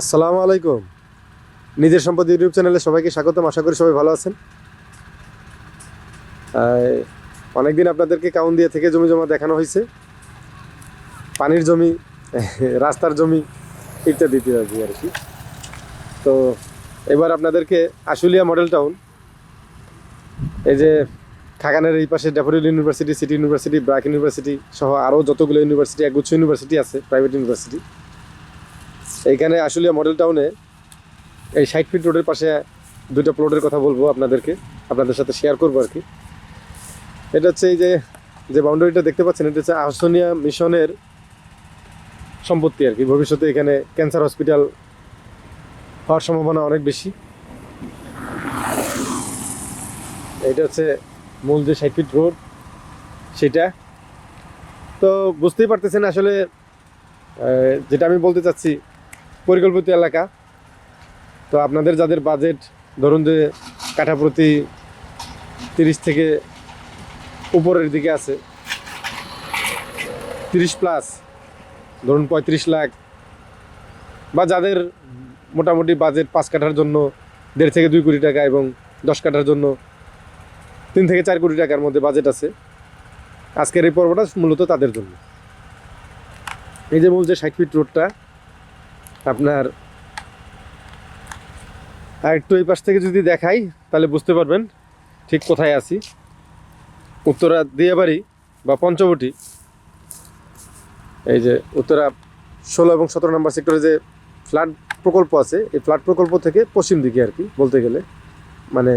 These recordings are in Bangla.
আসসালামু আলাইকুম। নিজের সম্পদ ইউটিউব চ্যানেলে সবাইকে স্বাগতম, আশা করি সবাই ভালো আছেন। অনেকদিন আপনাদেরকে কাউন দিয়ে থেকে জমি জমা দেখানো হয়েছে। পানির জমি, রাস্তার জমি, ইত্যাদি ইত্যাদি আর কি তো এবার আপনাদেরকে আশুলিয়া মডেল টাউন, এই যে খাগানের এই পাশে Daffodil university, city university, BRAC university সহ আরও যতগুলো ইউনিভার্সিটি একগুচ্ছ ইউনিভার্সিটি আছে, প্রাইভেট ইউনিভার্সিটি। এইখানে আসলে মডেল টাউনে এই ষাট ফিট রোডের পাশে দুইটা প্লটের কথা বলব আপনাদেরকে, আপনাদের সাথে শেয়ার করব আর কি। এটা হচ্ছে এই যে যে বাউন্ডারিটা দেখতে পাচ্ছেন, এটা হচ্ছে আহসনিয়া মিশনের সম্পত্তি আর কি। ভবিষ্যতে এখানে ক্যান্সার হসপিটাল হওয়ার সম্ভাবনা অনেক বেশি। এটা হচ্ছে মূল যে ষাট ফিট রোড সেটা। তো বুঝতেই পারতেছেন আসলে যেটা আমি বলতে চাচ্ছি পরিকল্পিত এলাকা। তো আপনাদের যাদের বাজেট ধরুন যে কাঠা প্রতি তিরিশ থেকে উপরের দিকে আছে, তিরিশ প্লাস ধরুন পঁয়ত্রিশ লাখ, বা যাদের মোটামুটি বাজেট পাঁচ কাঠার জন্য দেড় থেকে দুই কোটি টাকা এবং দশ কাঠার জন্য তিন থেকে চার কোটি টাকার মধ্যে বাজেট আছে, আজকের এই পর্বটা মূলত তাদের জন্য। এই যে মূল যে ষাট ফিট রোডটা আপনার আর একটু এই পাশ থেকে যদি দেখাই, তাহলে বুঝতে পারবেন ঠিক কোথায় আছি। উত্তরা দিয়াবাড়ি বা পঞ্চবটি, এই যে উত্তরা ষোলো এবং সতেরো নম্বর সেক্টরে যে ফ্ল্যাট প্রকল্প আছে, এই ফ্ল্যাট প্রকল্প থেকে পশ্চিম দিকে আর কি, বলতে গেলে। মানে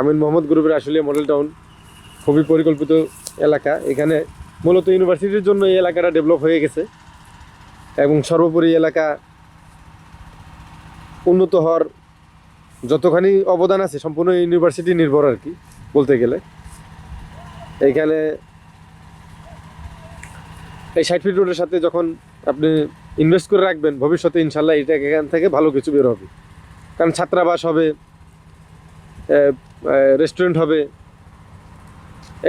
আমিন মোহাম্মদ গ্রুপের আসলে মডেল টাউন খুবই পরিকল্পিত এলাকা। এখানে মূলত ইউনিভার্সিটির জন্য এই এলাকাটা ডেভেলপ হয়ে গেছে। এবং সর্বোপরি এলাকা উন্নত হওয়ার যতখানি অবদান আছে, সম্পূর্ণ ইউনিভার্সিটি নির্ভর আর কি, বলতে গেলে। এইখানে এই ষাট ফিট রোডের সাথে যখন আপনি ইনভেস্ট করে রাখবেন, ভবিষ্যতে ইনশাল্লাহ এটা এখান থেকে ভালো কিছু বের হবে। কারণ ছাত্রাবাস হবে রেস্টুরেন্ট হবে,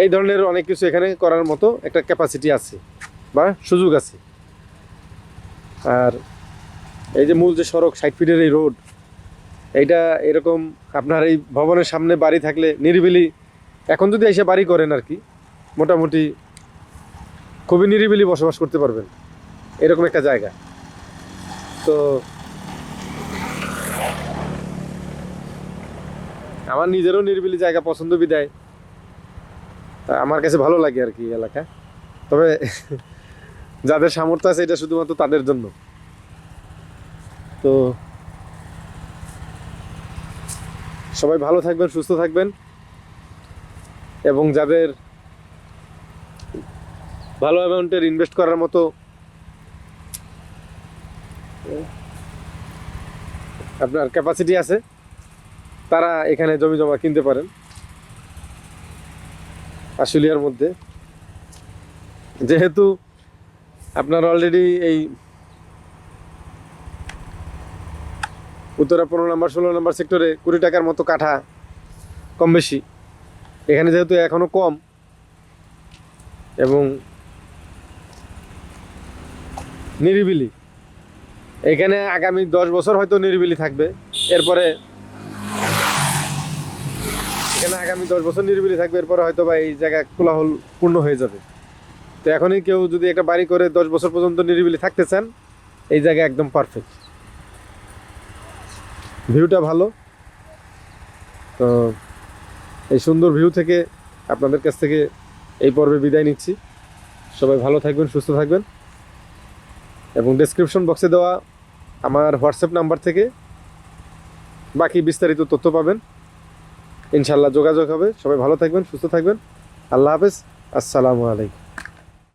এই ধরনের অনেক কিছু এখানে করার মতো একটা ক্যাপাসিটি আছে বা সুযোগ আছে। আর এই যে মূল যে সড়ক ষাট ফিটের এই রোড, এইটা এরকম আপনার এই ভবনের সামনে বাড়ি থাকলে নিরিবিলি, এখন যদি এসে বাড়ি করেন আর কি, মোটামুটি খুবই নিরিবিলি বসবাস করতে পারবেন। এরকম একটা জায়গা। তো আমার নিজেরও নিরিবিলি জায়গা পছন্দ বিদায়। তা আমার কাছে ভালো লাগে আর কি এলাকা। তবে যাদের সামর্থ্য আছে, এটা শুধুমাত্র তাদের জন্য। তো সবাই ভালো থাকবেন, সুস্থ থাকবেন। এবং যাদের ভালো অ্যামাউন্টের ইনভেস্ট করার মতো আপনার ক্যাপাসিটি আছে, তারা এখানে জমি জমা কিনতে পারেন। আশুলিয়ার মধ্যে। যেহেতু আপনার অলরেডি এই উত্তরা পনেরো নম্বর, ষোলো নম্বর সেক্টরে কুড়ি টাকার মতো কাঠা কম বেশি। এখানে যেহেতু এখনও কম এবং নিরিবিলি। এখানে আগামী দশ বছর হয়তো নিরিবিলি থাকবে। এরপরে এখানে আগামী দশ বছর নিরিবিলি থাকবে, এরপরে হয়তো বা এই জায়গা কোলাহল পূর্ণ হয়ে যাবে। তো এখনই কেউ যদি একটা বাড়ি করে দশ বছর পর্যন্ত নিরিবিলি থাকতে চান, এই জায়গা একদম পারফেক্ট ভিউটা ভালো। তো এই সুন্দর ভিউ থেকে আপনাদের কাছ থেকে এই পর্বে বিদায় নিচ্ছি। সবাই ভালো থাকবেন, সুস্থ থাকবেন। এবং ডেসক্রিপশন বক্সে দেওয়া আমার হোয়াটসঅ্যাপ নাম্বার থেকে বাকি বিস্তারিত তথ্য পাবেন। ইনশাল্লাহ যোগাযোগ হবে। সবাই ভালো থাকবেন, সুস্থ থাকবেন। আল্লাহ হাফেজ। আসসালামু আলাইকুম।